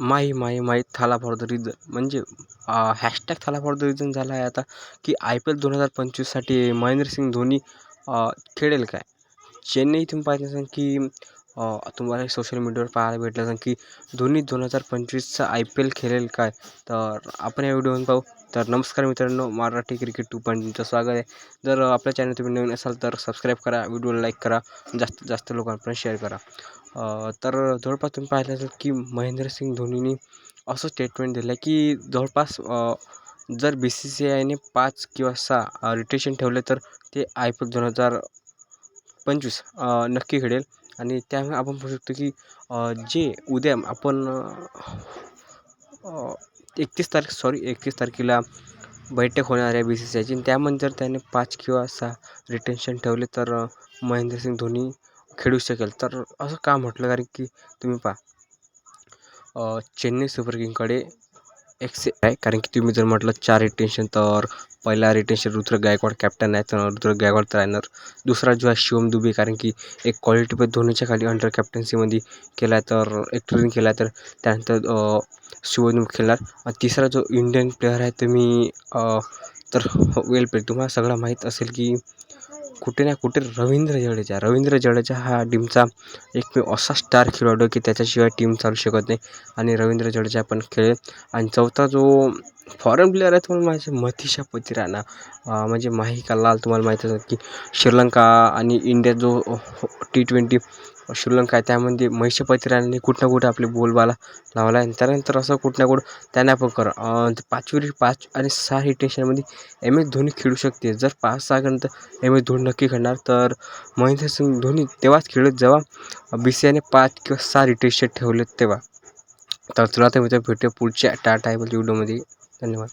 Mahi Mahi Mahi Thala for the reason म्हणजे hashtag Thala for the reason झाला आहे आता की आय पी एल दोन हजार पंचवीससाठी महेंद्रसिंग धोनी खेळेल काय? चेन्नई इथून पाहिजे की तुम्हाला सोशल मीडियावर पाहायला भेटलं असेल की धोनी दोन हजार पंचवीसचा आय पी एल खेळेल काय? तर आपण या व्हिडिओमध्ये पाहू. तर नमस्कार मित्रांनो मराठी क्रिकेट टू पॉईंट तुमचं स्वागत आहे. जर आपल्या चॅनल तुम्ही नवीन असाल तर सबस्क्राईब करा व्हिडिओला लाईक करा जास्तीत जास्त लोकांपर्यंत शेअर करा. तर जवळपास तुम्ही पाहिलं असेल की महेंद्रसिंग धोनीने असं स्टेटमेंट दिलं आहे की जवळपास जर बी सी सी आयने पाच किंवा सहा रिटेशन ठेवले तर ते आय पी एल दोन हजार पंचवीस नक्की खेळेल आणि त्यामुळे आपण पाहू शकतो की जे उद्या आपण एकतीस तारीख सॉरी एकतीस तारखेला बैठक होणार आहे बी सी सी आयची त्यामध्ये जर त्याने पाच किंवा सहा रिटेन्शन ठेवले तर महेंद्रसिंग धोनी खेळू शकेल. तर असं का म्हटलं? कारण की तुम्ही पहा चेन्नई सुपर किंगकडे एक्से आहे कारण की तुम्ही जर म्हटलं चार रिटेन्शन तर पहिला रिटेन्शन रुद्र गायकवाड कॅप्टन आहे तर रुद्र गायकवाड तर दुसरा जो आहे शिवम दुबे कारण की एक क्वालिटी धोनीच्या खाली अंडर कॅप्टन्सीमध्ये केला तर एक ट्रेनिंग केला आहे तर त्यानंतर शिवम खेळणार. तिसरा जो इंडियन प्लेअर आहे तुम्ही तर वेल प्लेट तुम्हाला सगळं माहीत असेल की कुठे ना कुठे रवींद्र जडेजा रवींद्र जडेजा हा टीमचा एक असा स्टार खेळाडू की त्याच्याशिवाय टीम चालू शकत नाही. आणि रवींद्र जडेजा पण खेळेल. आणि चौथा जो फॉरेन प्लेअर आहे तुम्हाला माहिती आहे मथिशा पतिराना म्हणजे माहिका लाल तुम्हाला माहीत असतात की श्रीलंका आणि इंडिया जो टी ट्वेंटी श्रीलंका आहे त्यामध्ये महिषा पतिरानाने कुठं ना कुठं आपले बोलबाला लावला आहे त्यानंतर असं कुठं ना कुठं त्यांना आपण कर पाचवी पाच आणि सहा इटेशनमध्ये एम एस धोनी खेळू शकते. जर पाच सहा नंतर एम एस धोनी नक्की खेळणार तर महेंद्रसिंग धोनी तेव्हाच खेळत जेव्हा बी सी आयने पाच किंवा सहा रिटेशन ठेवले तेव्हा. तर तुला तर मित्र भेटूया पुढच्या टाटा व्हिडिओमध्ये धन्यवाद.